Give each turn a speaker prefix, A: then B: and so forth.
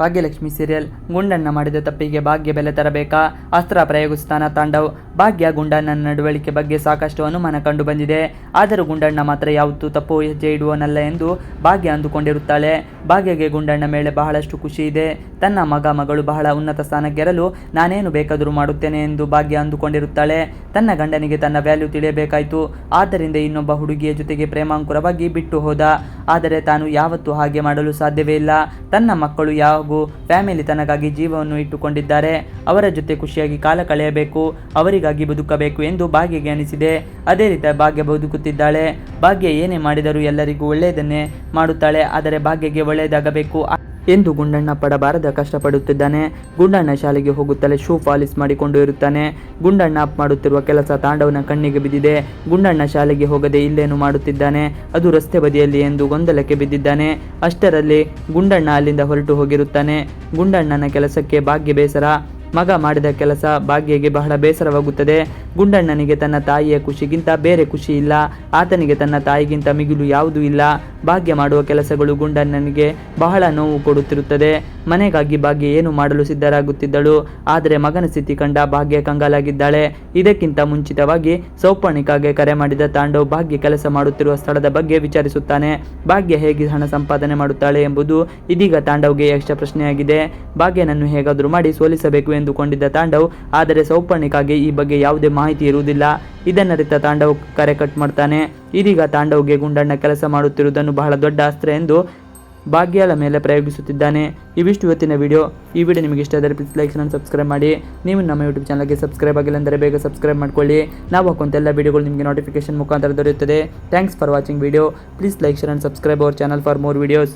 A: Bhagyalakshmi serial Gundanna ಮಾಡಿದ ತಪ್ಪಿಗೆ ಭಾಗ್ಯ ಬೆಲೆ ತರಬೇಕಾ? ಅಸ್ತ್ರ ಪ್ರಯೋಗಿಸ್ತಾನ ತಾಂಡವ್. ಭಾಗ್ಯ ಗುಂಡಣ್ಣನ ನಡವಳಿಕೆ ಬಗ್ಗೆ ಸಾಕಷ್ಟು ಅನುಮಾನ ಕಂಡು ಬಂದಿದೆ. ಆದರೂ ಗುಂಡಣ್ಣ ಮಾತ್ರ ಯಾವತ್ತೂ ತಪ್ಪು ಹೆಜ್ಜೆ ಇಡುವನಲ್ಲ ಎಂದು ಭಾಗ್ಯ ಅಂದುಕೊಂಡಿರುತ್ತಾಳೆ. ಭಾಗ್ಯಗೆ ಗುಂಡಣ್ಣ ಮೇಲೆ ಬಹಳಷ್ಟು ಖುಷಿ ಇದೆ. ತನ್ನ ಮಗ ಮಗಳು ಬಹಳ ಉನ್ನತ ಸ್ಥಾನಕ್ಕೆರಲು ನಾನೇನು ಬೇಕಾದರೂ ಮಾಡುತ್ತೇನೆ ಎಂದು ಭಾಗ್ಯ ಅಂದುಕೊಂಡಿರುತ್ತಾಳೆ. ತನ್ನ ಗಂಡನಿಗೆ ತನ್ನ ವ್ಯಾಲ್ಯೂ ತಿಳಿಯಬೇಕಾಯಿತು. ಆದ್ದರಿಂದ ಇನ್ನೊಬ್ಬ ಹುಡುಗಿಯ ಜೊತೆಗೆ ಪ್ರೇಮಾಂಕುರವಾಗಿ ಬಿಟ್ಟು ಹೋದ. ಆದರೆ ತಾನು ಯಾವತ್ತೂ ಹಾಗೆ ಮಾಡಲು ಸಾಧ್ಯವೇ ಇಲ್ಲ. ತನ್ನ ಮಕ್ಕಳು ಹಾಗೂ ಫ್ಯಾಮಿಲಿ ತನಗಾಗಿ ಜೀವವನ್ನು ಇಟ್ಟುಕೊಂಡಿದ್ದಾರೆ. ಅವರ ಜೊತೆ ಖುಷಿಯಾಗಿ ಕಾಲ ಕಳೆಯಬೇಕು, ಅವರಿಗಾಗಿ ಬದುಕಬೇಕು ಎಂದು ಭಾಗ್ಯಗೆ ಅನಿಸಿದೆ. ಅದೇ ರೀತಿ ಭಾಗ್ಯ ಬದುಕುತ್ತಿದ್ದಾಳೆ. ಭಾಗ್ಯ ಏನೇ ಮಾಡಿದರೂ ಎಲ್ಲರಿಗೂ ಒಳ್ಳೆಯದನ್ನೇ ಮಾಡುತ್ತಾಳೆ, ಆದರೆ ಭಾಗ್ಯಗೆ ಒಳ್ಳೆಯದಾಗಬೇಕು. ಎಂದು ಗುಂಡಣ್ಣ ಪಡಬಾರದ ಕಷ್ಟಪಡುತ್ತಿದ್ದಾನೆ. ಗುಂಡಣ್ಣ ಶಾಲೆಗೆ ಹೋಗುತ್ತಲೇ ಶೂ ಪಾಲಿಸ್ ಮಾಡಿಕೊಂಡು ಇರುತ್ತಾನೆ. ಗುಂಡಣ್ಣ ಮಾಡುತ್ತಿರುವ ಕೆಲಸ ತಾಂಡವನ ಕಣ್ಣಿಗೆ ಬಿದ್ದಿದೆ. ಗುಂಡಣ್ಣ ಶಾಲೆಗೆ ಹೋಗದೆ ಇಲ್ಲೇನು ಮಾಡುತ್ತಿದ್ದಾನೆ? ಅದು ರಸ್ತೆ ಬದಿಯಲ್ಲಿ ಎಂದು ಗೊಂದಲಕ್ಕೆ ಬಿದ್ದಿದ್ದಾನೆ. ಅಷ್ಟರಲ್ಲಿ ಗುಂಡಣ್ಣ ಅಲ್ಲಿಂದ ಹೊರಟು ಹೋಗಿರುತ್ತಾನೆ. ಗುಂಡಣ್ಣನ ಕೆಲಸಕ್ಕೆ ಭಾಗ್ಯ ಬೇಸರ. ಮಗ ಮಾಡಿದ ಕೆಲಸ ಭಾಗ್ಯಗೆ ಬಹಳ ಬೇಸರವಾಗುತ್ತದೆ. ಗುಂಡಣ್ಣನಿಗೆ ತನ್ನ ತಾಯಿಯ ಖುಷಿಗಿಂತ ಬೇರೆ ಖುಷಿ ಇಲ್ಲ. ಆತನಿಗೆ ತನ್ನ ತಾಯಿಗಿಂತ ಮಿಗಿಲು ಯಾವುದೂ ಇಲ್ಲ. ಭಾಗ್ಯ ಮಾಡುವ ಕೆಲಸಗಳು ಗುಂಡಣ್ಣನಿಗೆ ಬಹಳ ನೋವು ಕೊಡುತ್ತಿರುತ್ತದೆ. ಮನೆಗಾಗಿ ಭಾಗ್ಯ ಏನು ಮಾಡಲು ಸಿದ್ಧರಾಗುತ್ತಿದ್ದಳು. ಆದರೆ ಮಗನ ಸ್ಥಿತಿ ಕಂಡ ಭಾಗ್ಯ ಕಂಗಾಲಾಗಿದ್ದಾಳೆ. ಇದಕ್ಕಿಂತ ಮುಂಚಿತವಾಗಿ ಸೌಪರ್ಣಿಕಾಗೆ ಕರೆ ಮಾಡಿದ ತಾಂಡವ್ ಭಾಗ್ಯ ಕೆಲಸ ಮಾಡುತ್ತಿರುವ ಸ್ಥಳದ ಬಗ್ಗೆ ವಿಚಾರಿಸುತ್ತಾನೆ. ಭಾಗ್ಯ ಹೇಗೆ ಹಣ ಸಂಪಾದನೆ ಮಾಡುತ್ತಾಳೆ ಎಂಬುದು ಇದೀಗ ತಾಂಡವ್ಗೆ ಯಕ್ಷ ಪ್ರಶ್ನೆಯಾಗಿದೆ. ಭಾಗ್ಯನನ್ನು ಹೇಗಾದರೂ ಮಾಡಿ ಸೋಲಿಸಬೇಕು ಎಂದುಕೊಂಡಿದ್ದ ತಾಂಡವ್, ಆದರೆ ಸೌಪರ್ಣಿಕಾಗೆ ಈ ಬಗ್ಗೆ ಯಾವುದೇ ಮಾಹಿತಿ ಇರುವುದಿಲ್ಲ. ಇದನ್ನರಿತ ತಾಂಡವ್ ಕರೆ ಕಟ್ ಮಾಡ್ತಾನೆ. ಇದೀಗ ತಾಂಡವ್ಗೆ ಗುಂಡಣ್ಣ ಕೆಲಸ ಮಾಡುತ್ತಿರುವುದನ್ನು ಬಹಳ ದೊಡ್ಡ ಅಸ್ತ್ರ ಎಂದು ಭಾಗ್ಯಾಲ ಮೇಲೆ ಪ್ರಯೋಗಿಸುತ್ತಿದ್ದಾನೆ. ಇವಿಷ್ಟು ಇವತ್ತಿನ ವಿಡಿಯೋ. ಈ ವಿಡಿಯೋ ನಿಮಗೆ ಇಷ್ಟ ಆದರೆ ಪ್ಲೀಸ್ ಲೈಕ್ ನಾನು ಸಬ್ಸ್ಕ್ರೈಬ್ ಮಾಡಿ. ನೀವು ನಮ್ಮ ಯೂಟ್ಯೂಬ್ ಚಾನಲ್ಗೆ ಸಬ್ಸ್ಕ್ರೈಬ್ ಆಗಿಲ್ಲ ಅಂದರೆ ಬೇಗ ಸಬ್ಸ್ಕ್ರೈಬ್ ಮಾಡ್ಕೊಳ್ಳಿ. ನಾವು ಹಾಕುವಂತೆಲ್ಲ ವಿಡಿಯೋಗಳು ನಿಮಗೆ ನೋಟಿಫಿಕೇಶನ್ ಮುಖಾಂತರ ದೊರೆಯುತ್ತದೆ. Thanks for watching video please like share and subscribe our channel for more videos